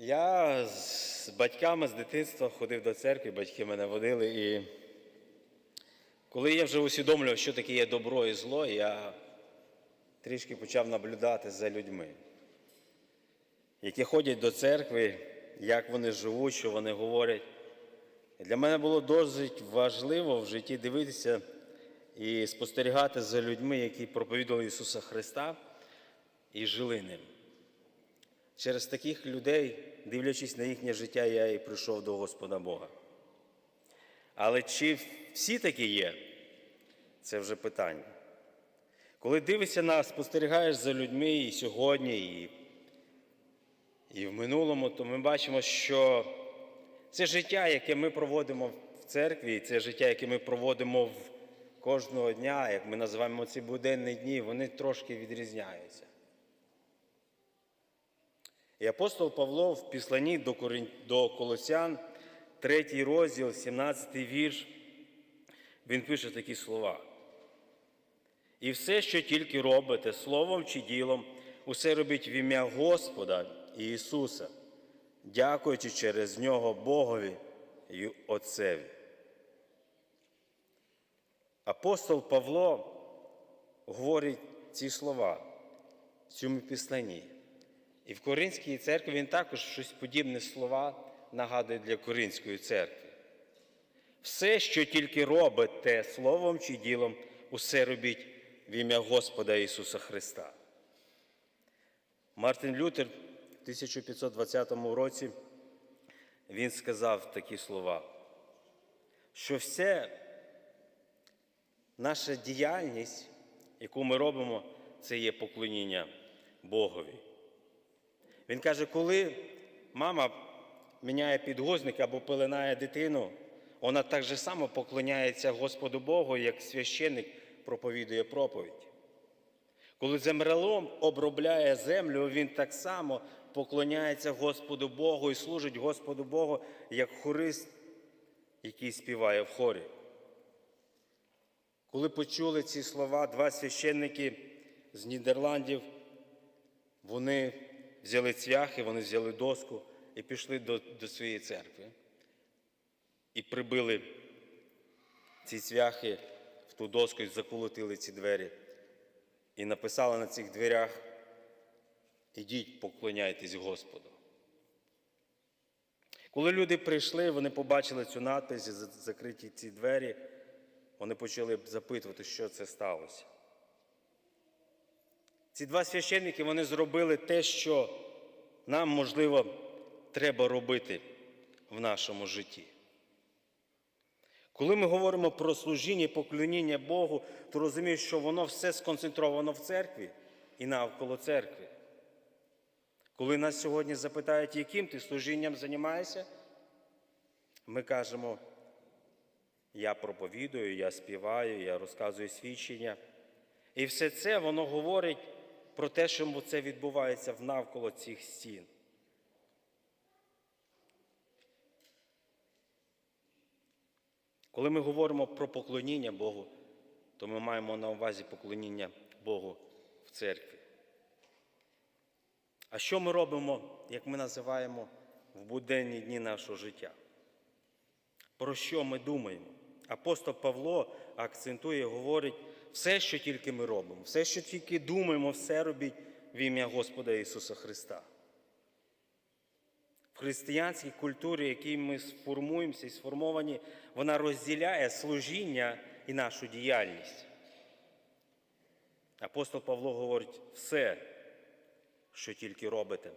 Я з батьками з дитинства ходив до церкви, батьки мене водили. І коли я вже усвідомлював, що таке є добро і зло, я трішки почав наблюдати за людьми, які ходять до церкви, як вони живуть, що вони говорять. Для мене було досить важливо в житті дивитися і спостерігати за людьми, які проповідували Ісуса Христа і жили ним. Через таких людей, дивлячись на їхнє життя, я і прийшов до Господа Бога. Але чи всі такі є, це вже питання. Коли дивишся на, спостерігаєш за людьми і сьогодні, і, і в минулому, то ми бачимо, що це життя, яке ми проводимо в церкві, це життя, яке ми проводимо кожного дня, як ми називаємо ці буденні дні, вони трошки відрізняються. І апостол Павло в післанні до, до Колосян, 3 розділ, 17 вірш, він пише такі слова. І все, що тільки робите, словом чи ділом, усе робіть в ім'я Господа Ісуса, дякуючи через нього Богові і Отцеві. Апостол Павло говорить ці слова в цьому післанні. І в Коринській церкві він також щось подібне слова нагадує для Коринської церкви. Все, що тільки робите словом чи ділом, усе робіть в ім'я Господа Ісуса Христа. Мартин Лютер в 1520 році він сказав такі слова, що все наша діяльність, яку ми робимо, це є поклоніння Богові. Він каже, коли мама міняє підгузник або пеленає дитину, вона так же само поклоняється Господу Богу, як священник проповідує проповідь. Коли землелом обробляє землю, він так само поклоняється Господу Богу і служить Господу Богу як хорист, який співає в хорі. Коли почули ці слова, два священники з Нідерландів, вони взяли цвяхи, вони взяли доску і пішли до, до своєї церкви. І прибили ці цвяхи в ту доску і заколотили ці двері. І написали на цих дверях: ідіть, поклоняйтесь Господу. Коли люди прийшли, вони побачили цю надпись, закриті ці двері, вони почали запитувати, що це сталося. Ці два священники вони зробили те, що нам, можливо, треба робити в нашому житті. Коли ми говоримо про служіння і поклоніння Богу, то розумієш, що воно все сконцентровано в церкві і навколо церкви. Коли нас сьогодні запитають, яким ти служінням займаєшся, ми кажемо, я проповідую, я співаю, я розказую свідчення. І все це воно говорить про те, що це відбувається навколо цих стін. Коли ми говоримо про поклоніння Богу, то ми маємо на увазі поклоніння Богу в церкві. А що ми робимо, як ми називаємо в буденні дні нашого життя? Про що ми думаємо? Апостол Павло акцентує, говорить, все, що тільки ми робимо, все, що тільки думаємо, все робіть в ім'я Господа Ісуса Христа. В християнській культурі, якій ми сформуємося і сформовані, вона розділяє служіння і нашу діяльність. Апостол Павло говорить, все, що тільки робите,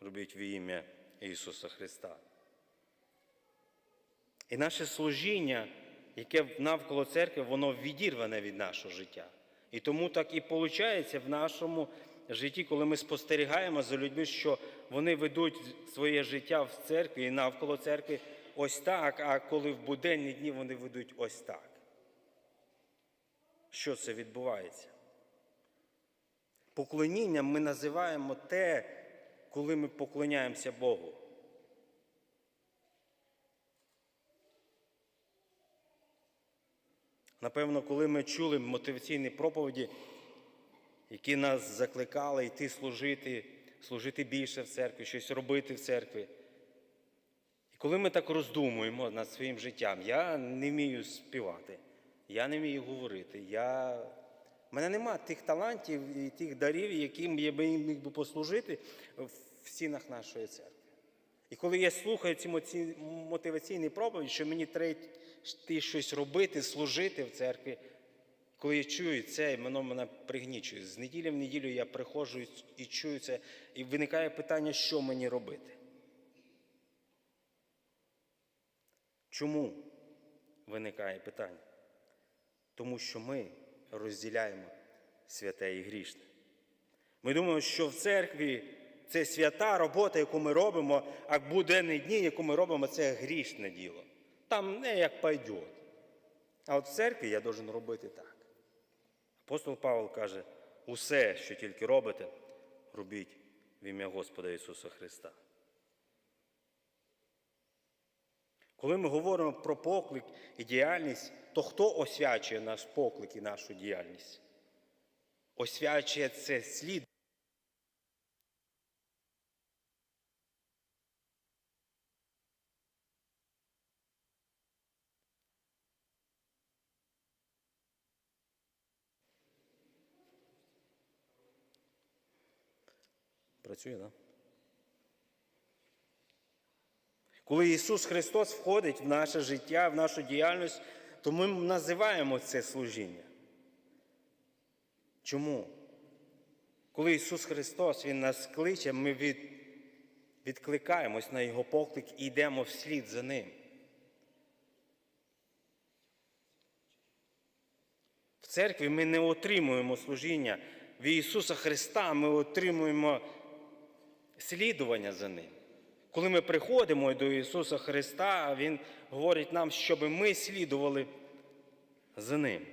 робіть в ім'я Ісуса Христа. І наше служіння, яке навколо церкви, воно відірване від нашого життя. І тому так і виходить в нашому житті, коли ми спостерігаємо за людьми, що вони ведуть своє життя в церкві і навколо церкви ось так, а коли в буденні дні вони ведуть ось так. Що це відбувається? Поклонінням ми називаємо те, коли ми поклоняємося Богу. Напевно, коли ми чули мотиваційні проповіді, які нас закликали йти служити служити більше в церкві, щось робити в церкві. І коли ми так роздумуємо над своїм життям, я не вмію співати, я не вмію говорити. Я... У мене нема тих талантів і тих дарів, яким я би міг би послужити в стінах нашої церкви. І коли я слухаю ці мотиваційні проповіді, що мені треба йти щось робити, служити в церкві, коли я чую це, воно мене пригнічує. З неділі в неділю я приходжу і чую це, і виникає питання, що мені робити. Чому виникає питання? Тому що ми розділяємо святе і грішне. Ми думаємо, що в церкві це свята робота, яку ми робимо, а буденні дні, яку ми робимо, це грішне діло. Там не як пойдет. А от в церкві я должен робити так. Апостол Павло каже: усе, що тільки робите, робіть в ім'я Господа Ісуса Христа. Коли ми говоримо про поклик і діяльність, то хто освячує наш поклик і нашу діяльність? Освячує це слід. Працює? Да? Коли Ісус Христос входить в наше життя, в нашу діяльність, то ми називаємо це служіння. Чому? Коли Ісус Христос Він нас кличе, ми від, відкликаємось на Його поклик і йдемо вслід за Ним. В церкві ми не отримуємо служіння. В Ісуса Христа ми отримуємо слідування за Ним. Коли ми приходимо до Ісуса Христа, Він говорить нам, щоб ми слідували за Ним.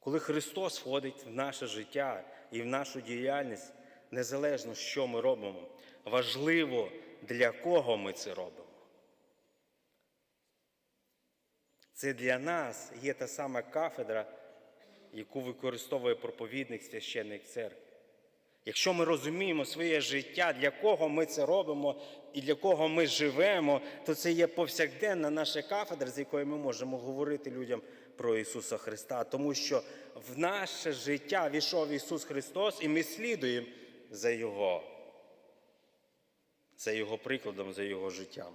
Коли Христос входить в наше життя і в нашу діяльність, незалежно, що ми робимо, важливо, для кого ми це робимо. Це для нас є та сама кафедра, яку використовує проповідник священник церкви. Якщо ми розуміємо своє життя, для кого ми це робимо і для кого ми живемо, то це є повсякденна наша кафедра, з якою ми можемо говорити людям про Ісуса Христа, тому що в наше життя війшов Ісус Христос, і ми слідуємо за Його, за Його прикладом, за Його життям.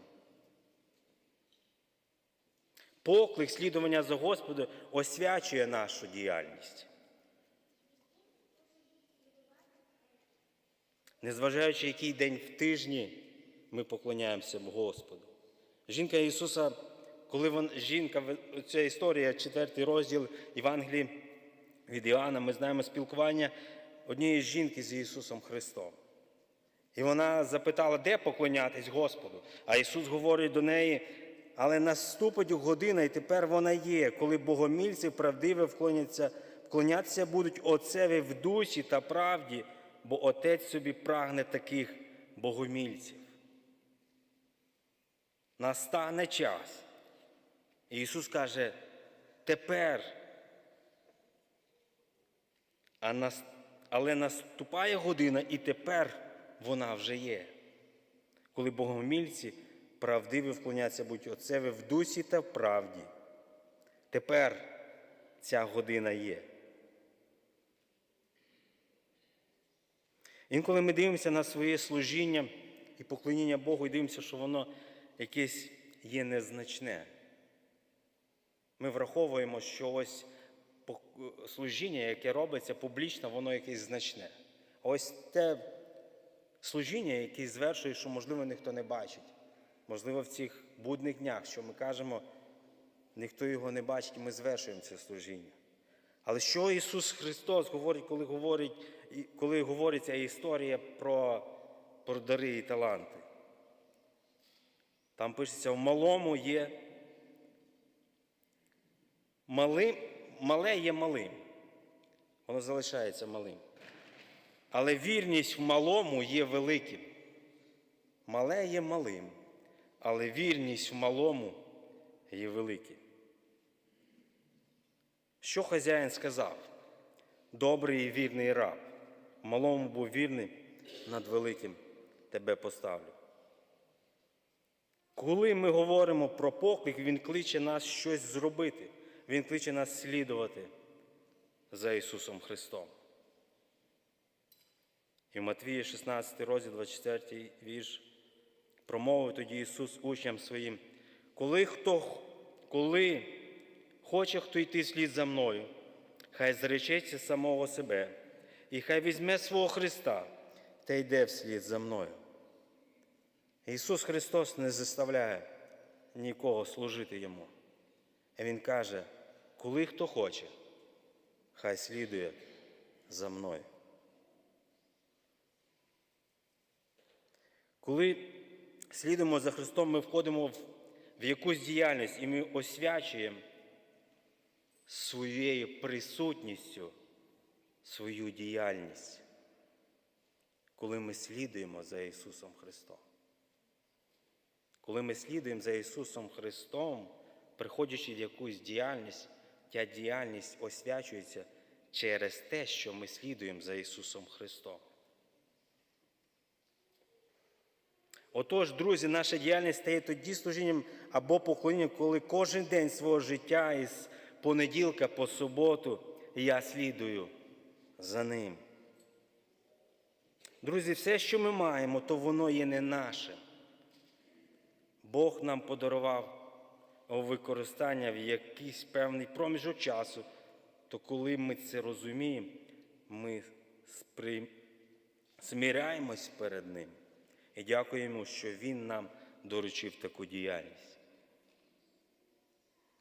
Поклик слідування за Господом освячує нашу діяльність. Незважаючи, який день в тижні ми поклоняємося Господу. Жінка Ісуса, коли вон, жінка, ця історія, четвертий розділ Євангелії від Іоанна, ми знаємо спілкування однієї жінки з Ісусом Христом. І вона запитала, де поклонятись Господу. А Ісус говорить до неї, але наступить година, і тепер вона є, коли богомільці правдиве вклоняться, вклонятися будуть Отцеві в дусі та правді, бо Отець собі прагне таких богомільців. Настане час. І Ісус каже, тепер, а нас, але наступає година, і тепер вона вже є, коли богомільці правдиві вклоняться будь Отцеві в дусі та в правді. Тепер ця година є. Інколи ми дивимося на своє служіння і поклоніння Богу і дивимося, що воно якесь є незначне. Ми враховуємо, що ось служіння, яке робиться публічно, воно якесь значне. А ось те служіння, яке звершує, що, можливо, ніхто не бачить. Можливо, в цих будних днях, що ми кажемо, ніхто його не бачить, і ми звершуємо це служіння. Але що Ісус Христос говорить, коли говорить, коли говориться історія про, про дари і таланти? Там пишеться, в малому є малим, мале є малим. Воно залишається малим. Але вірність в малому є великим. Мале є малим, але вірність в малому є великим. Що хазяїн сказав? Добрий і вірний раб, малому був вірний, над великим тебе поставлю. Коли ми говоримо про поклик, Він кличе нас щось зробити, Він кличе нас слідувати за Ісусом Христом. І в Матвії 16 розділ 24 вірш промовив тоді Ісус учням своїм, коли хто, коли хоче хто йти слід за мною, хай зречеться самого себе, і хай візьме свого Христа та йде вслід за мною. Ісус Христос не заставляє нікого служити Йому. Він каже, коли хто хоче, хай слідує за мною. Коли слідуємо за Христом, ми входимо в, якусь діяльність і ми освячуємо своєю присутністю свою діяльність, коли ми слідуємо за Ісусом Христом. Коли ми слідуємо за Ісусом Христом, приходячи в якусь діяльність, ця діяльність освячується через те, що ми слідуємо за Ісусом Христом. Отож, друзі, наша діяльність стає тоді служінням або поклонінням, коли кожен день свого життя із понеділка по суботу я слідую за ним. Друзі, все, що ми маємо, то воно є не наше. Бог нам подарував використання в якийсь певний проміжок часу, то коли ми це розуміємо, ми спри... смиряємось перед Ним і дякуємо, що Він нам доручив таку діяльність.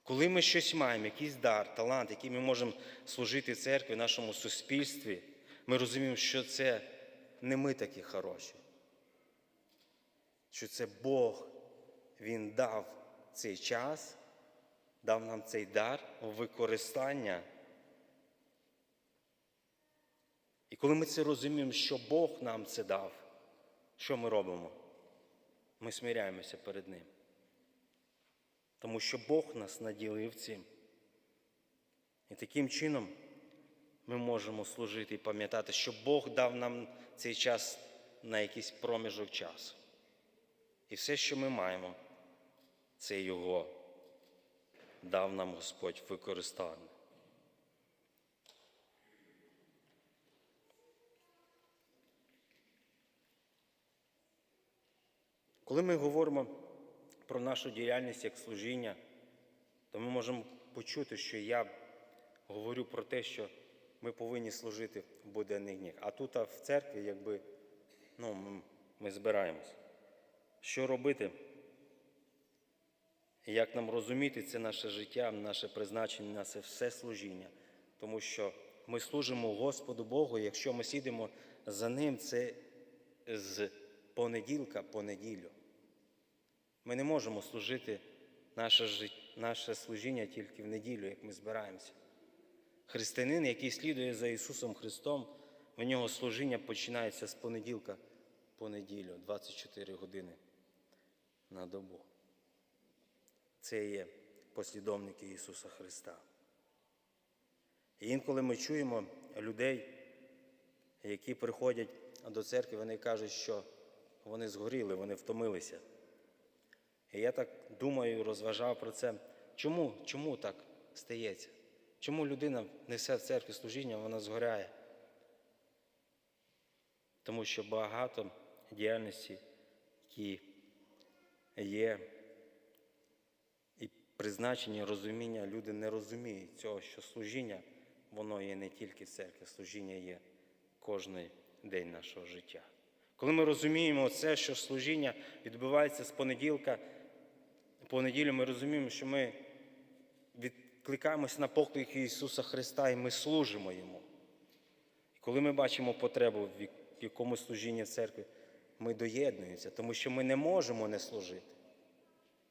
Коли ми щось маємо, якийсь дар, талант, який ми можемо служити церкві, нашому суспільстві, ми розуміємо, що це не ми такі хороші, що це Бог, Він дав цей час, дав нам цей дар використання. І коли ми це розуміємо, що Бог нам це дав, що ми робимо? Ми смиряємося перед Ним. Тому що Бог нас наділив цим. І таким чином ми можемо служити і пам'ятати, що Бог дав нам цей час на якийсь проміжок часу. І все, що ми маємо, це Його дав нам Господь використання. Коли ми говоримо про нашу діяльність як служіння, то ми можемо почути, що я говорю про те, що ми повинні служити в буденних. А тут а в церкві, якби ну, ми, збираємось. Що робити? Як нам розуміти це наше життя, наше призначення, наше все служіння? Тому що ми служимо Господу Богу, якщо ми сідемо за Ним, це з понеділка по неділю. Ми не можемо служити наше, жит... наше служіння тільки в неділю, як ми збираємося. Християнин, який слідує за Ісусом Христом, у нього служіння починається з понеділка по неділю, 24 години на добу. Це є послідовники Ісуса Христа. І інколи ми чуємо людей, які приходять до церкви, вони кажуть, що вони згоріли, вони втомилися. І я так думаю, розважав про це. Чому, чому так стається? Чому людина несе в церкві служіння, вона згоряє? Тому що багато діяльності, які є, і призначення, розуміння, люди не розуміють цього, що служіння, воно є не тільки в церкві, служіння є кожний день нашого життя. Коли ми розуміємо це, що служіння відбувається з понеділка, по неділю ми розуміємо, що ми відкликаємося на поклик Ісуса Христа і ми служимо Йому. І коли ми бачимо потребу в якомусь служінні в церкві, ми доєднуємося, тому що ми не можемо не служити.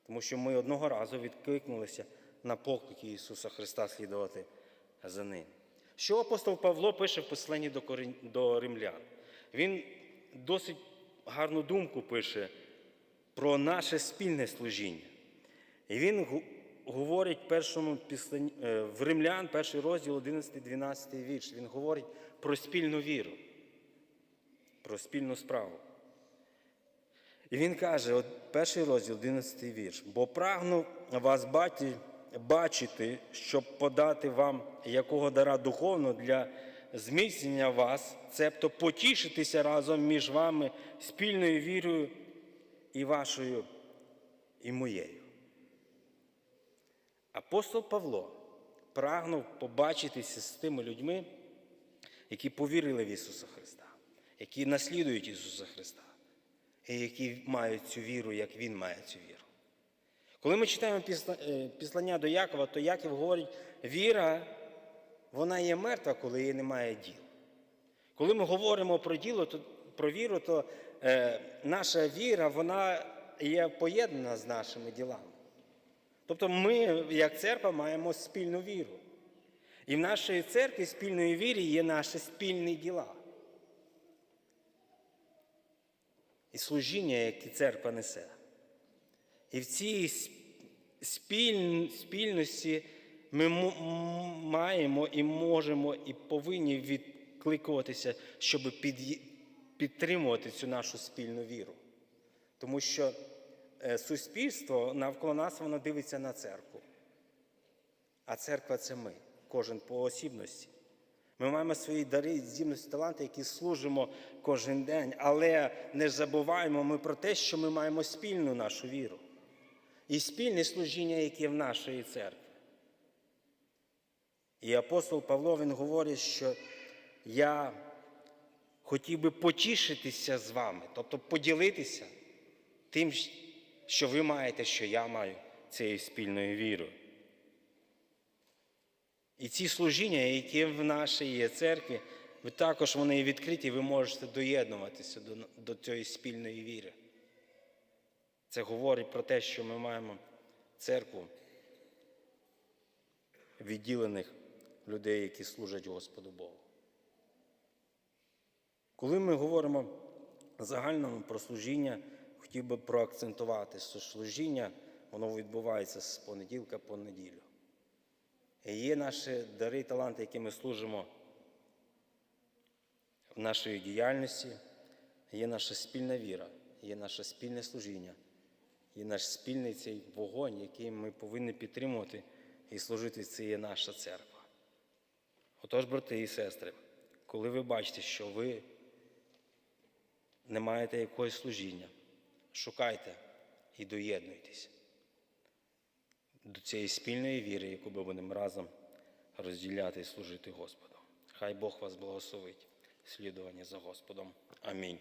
Тому що ми одного разу відкликнулися на поклик Ісуса Христа слідувати за Ним. Що апостол Павло пише в посланні до, Корин... до римлян? Він досить гарну думку пише про наше спільне служіння. І він говорить першому е, в Римлян, перший розділ, 11-12 вірш. Він говорить про спільну віру, про спільну справу. І він каже, от перший розділ, 11 вірш, бо прагну вас бачити, щоб подати вам якого дара духовного для зміцнення вас, цебто потішитися разом між вами спільною вірою і вашою, і моєю. Апостол Павло прагнув побачитися з тими людьми, які повірили в Ісуса Христа, які наслідують Ісуса Христа, і які мають цю віру, як Він має цю віру. Коли ми читаємо е, післання до Якова, то Яків говорить, віра, вона є мертва, коли її немає діл. Коли ми говоримо про діло, то про віру, то е, наша віра, вона є поєднана з нашими ділами. Тобто ми, як церква, маємо спільну віру. І в нашій церкві спільної вірі є наші спільні діла. І служіння, яке церква несе. І в цій спіль- спільності ми маємо і можемо, і повинні відкликуватися, щоб під'ї- підтримувати цю нашу спільну віру. Тому що суспільство навколо нас воно дивиться на церкву. А церква це ми, кожен по осібності. Ми маємо свої дари, здібності, таланти, які служимо кожен день, але не забуваємо ми про те, що ми маємо спільну нашу віру і спільне служіння, яке в нашої церкви. І апостол Павло він говорить, що я хотів би потішитися з вами, тобто поділитися тим, що ви маєте, що я маю цією спільною вірою. І ці служіння, які в нашій є церкві, ви також вони відкриті, ви можете доєднуватися до, до цієї спільної віри. Це говорить про те, що ми маємо церкву відділених людей, які служать Господу Богу. Коли ми говоримо загальному про служіння, хотів би проакцентувати, що служіння воно відбувається з понеділка по неділю. І є наші дари і таланти, які ми служимо в нашій діяльності, є наша спільна віра, є наше спільне служіння, є наш спільний цей вогонь, який ми повинні підтримувати і служити. Це є наша церква. Отож, брати і сестри, коли ви бачите, що ви не маєте якогось служіння, шукайте і доєднуйтесь до цієї спільної віри, яку ми будемо разом розділяти і служити Господу. Хай Бог вас благословить слідування за Господом. Амінь.